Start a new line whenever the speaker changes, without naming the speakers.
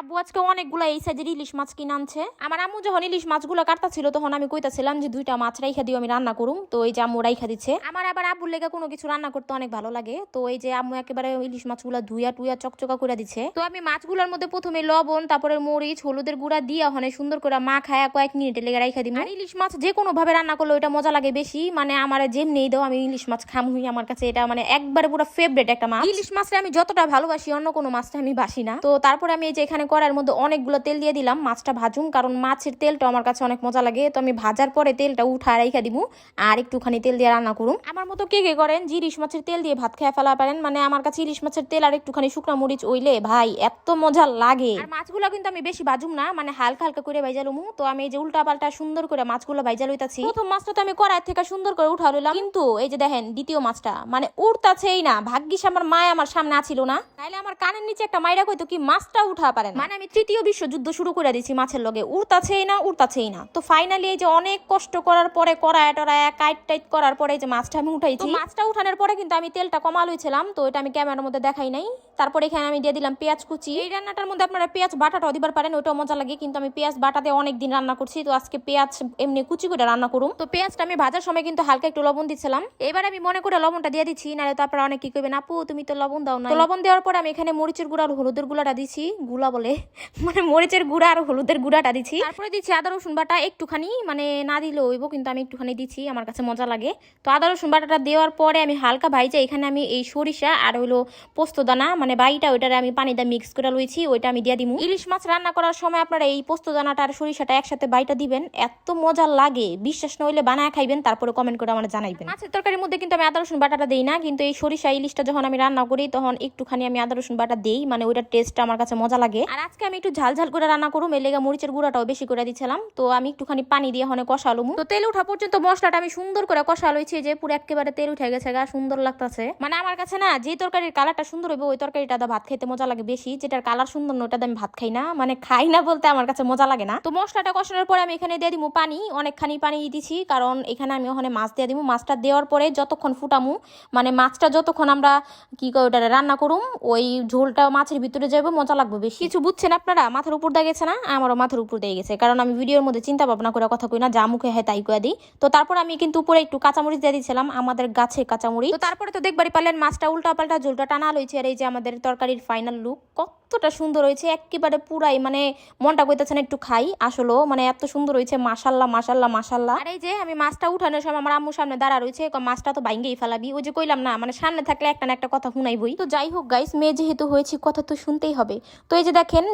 আব্বু আজকে অনেকগুলো এই সাইজের ইলিশ মাছ কিনে আনছে। আমার আম্মু যখন ইলিশ মাছগুলো কাটতাছিল, তখন আমি কইতাছিলাম যে দুইটা মাছ রাইখা দিও, আমি রান্না করুম। তো এই যে আম্মু রাইখা দিচ্ছে আমার আবার আব্বুর লেগে কোনো কিছু রান্না করতে অনেক ভালো লাগে। তো এই যে আম্মু একেবারে ইলিশ মাছগুলো ধুইয়া টুইয়া চকচকা করে দিচ্ছে তো আমি মাছগুলোর মধ্যে প্রথমে লবণ, তারপরে মরিচ, হলুদের গুঁড়া দিয়া ওখানে সুন্দর করে মা খায়া কয়েক মিনিটে লেগে রাইখা দিই আর ইলিশ মাছ যে কোনো ভাবে রান্না করলে ওইটা মজা লাগে বেশি। মানে আমার যেমনি দাও, আমি ইলিশ মাছ খামুই। আমার কাছে এটা মানে একবারে পুরো ফেভারিট একটা মাছ। ইলিশ মাছটা আমি যতটা ভালোবাসি, অন্য কোনো মাছটা আমি বাসি না। তো তারপরে আমি এই যে এখানে করার মধ্যে অনেকগুলো তেল দিয়ে দিলাম, মাছটা ভাজুম কারণ মাছের তেলটা আমার কাছে অনেক মজা লাগে। তো আমি ভাজার পরে তেলটা উঠা রেখে দিব, আর একটুখানি তেল দিয়ে রান্না করুম আমার মতো কে কে করেন, যে ইলিশ মাছের তেল দিয়ে ভাত খেয়ে ফেলা পারেন মানে আমার কাছে ইলিশ মাছের তেল আর একটুখানি শুকনা মরিচ ওইলে, ভাই, এত মজা লাগে। আর মাছগুলো কিন্তু আমি বেশি ভাজুম না মানে হালকা হালকা করে বাইজালুমু তো আমি এই যে উল্টা পাল্টা সুন্দর করে মাছগুলো বাইজা লইতাছি। প্রথম মাছটা তো আমি কড়াই থেকে সুন্দর করে উঠা লইলাম। কিন্তু এই যে দেখেন, দ্বিতীয় মাছটা মানে উঠতাছেই না। ভাগ্যিস আমার মায় আমার সামনে আছিল না। তাইলে আমার কানের নিচে একটা মাইরা কইতো কি, মাছটা উঠা পারেন মানে আমি তৃতীয় বিশ্বযুদ্ধ শুরু করে দিছি মাছের লগে। উড়তাছেই না উড়তাছেই না। তো ফাইনালি এই যে অনেক কষ্ট করার পরে কড়ায় টড়ায় কাইট টাইট করার পরে এই যে মাছটা আমি উঠাইছি। মাছটা উঠানোর পরে কিন্তু আমি তেলটা কমা লইছিলাম তো এটা আমি ক্যামেরার মধ্যে দেখাই নাই। তারপরে এখানে আমি দিয়ে দিলাম পেঁয়াজ কুচি। এই রান্নাটার মধ্যে আপনারা পেঁয়াজ বাটাটাও দিবার পারেন ওইটাও মজা লাগে। কিন্তু আমি পেঁয়াজ বাটাতে অনেক দিন রান্না করছি তো আজকে পেঁয়াজ এমনি কুচি করে রান্না করুম। তো পেঁয়াজটা আমি ভাজার সময় কিন্তু হালকা একটু লবণ দিচ্ছিলাম এবার আমি মনে করে লবণটা দিয়ে দিচ্ছি নাহলে তো আপনারা অনেক কি করবেন আপু তুমি তো লবণ দাও না তো লবণ দেওয়ার পরে আমি এখানে মরিচের গুঁড়া আর হলুদের গুঁড়াটা দিচ্ছি গুলা বলে মানে মরিচের গুঁড়া আর হলুদের গুঁড়াটা দিচ্ছি। তারপরে দিচ্ছি আদা রসুন বাটা একটুখানি মানে না দিলেও হইব কিন্তু আমি একটুখানি দিচ্ছি আমার কাছে মজা লাগে। তো আদা রসুন বাটাটা দেওয়ার পরে আমি হালকা ভাই ভাইজা এখানে আমি এই সরিষা আর হইল পোস্ত দানা মানে বাইটা ওইটারে আমি পানিটা মিক্স করে লইছি ওইটা আমি দিয়ে দিমু। ইলিশ মাছ রান্না করার সময় আপনারা এই পোস্ত দানাটা আর সরিষাটা একসাথে বাইটা দিবেন এত মজা লাগে। বিশ্বাস না হইলে বানায় খাইবেন তারপরে কমেন্ট করে আমার জানাইবেন। মাছের তরকারির মধ্যে কিন্তু আমি আদা রসুন বাটাটা দেই না কিন্তু এই সরিষা ইলিশটা যখন আমি রান্না করি তখন একটুখানি আমি আদা রসুন বাটা দেই মানে ওইটার টেস্টটা আমার কাছে মজা লাগে। আর আজকে আমি একটু ঝাল ঝাল করে রান্না করুম। এর লেগে মরিচের গুঁড়াটাও বেশি করে দিছিলাম। তো আমি একটুখানি পানি দিয়ে হনে কষালুম। তো তেল উঠা পর্যন্ত মশলাটা আমি সুন্দর করে কষা লইছি যে পুরো একেবারে তেল উঠে গেছে গা, সুন্দর লাগতাছে। মানে আমার কাছে না, যে তরকারির কালারটা সুন্দর হইবে, ওই তরকারিটা ভাত খেতে মজা লাগে বেশি। যেটার কালার সুন্দর না, ওটা আমি ভাত খাই না। মানে খাই না বলতে আমার কাছে মজা লাগে না। তো মশলাটা কষানোর পরে আমি এখানে দিয়ে দিমু পানি। অনেকখানি পানি দিছি, কারণ এখানে আমি ওখানে মাছ দিয়ে দিমু। মাছটা দেওয়ার পরে যতক্ষণ ফুটামু মানে মাছটা যতক্ষণ আমরা কি ওটা রান্না করুম, ওই ঝোলটা মাছের ভিতরে যাবে মজা লাগবে বেশি। কিছু বুঝছেন আপনারা? মাথার উপর দিয়ে গেছে না? আমারও মাথার উপর দিয়ে গেছে। কারণ আমি ভিডিওর মধ্যে চিন্তা ভাবনা করে কথা কই না, যা মুখে হয় তাই কয়ে দিই। তো তারপর আমি কিন্তু উপরে একটু কাঁচামরিচ দিয়ে দিয়েছিলাম আমাদের গাছে কাঁচামরিচ। তো তারপরে তো দেখবারই পারলেন, মাছটা উল্টা পাল্টা ঝোলটা টানা লইছে, আর এই যে আমাদের তরকারির ফাইনাল লুক কতটা সুন্দর হয়েছে একেবারে পুরাই মানে মনটা কইতেছে না একটু খাই। আসলো মানে এত সুন্দর হয়েছে মাসাল্লাহ মাসাল্লাহ মাসাল্লাহ আর এই যে আমি মাছটা উঠানোর সময় আমার আম্মুর সামনে দাঁড়া রয়েছে মাছটা তো বাইঙ্গেই ফেলাবি। ওই যে কইলাম না মানে সামনে থাকলে একটা না একটা কথা শুনাই বই তো যাই হোক গাইস মেয়ে যেহেতু হয়েছি কথা তো শুনতেই হবে। তো এই যে দেখেন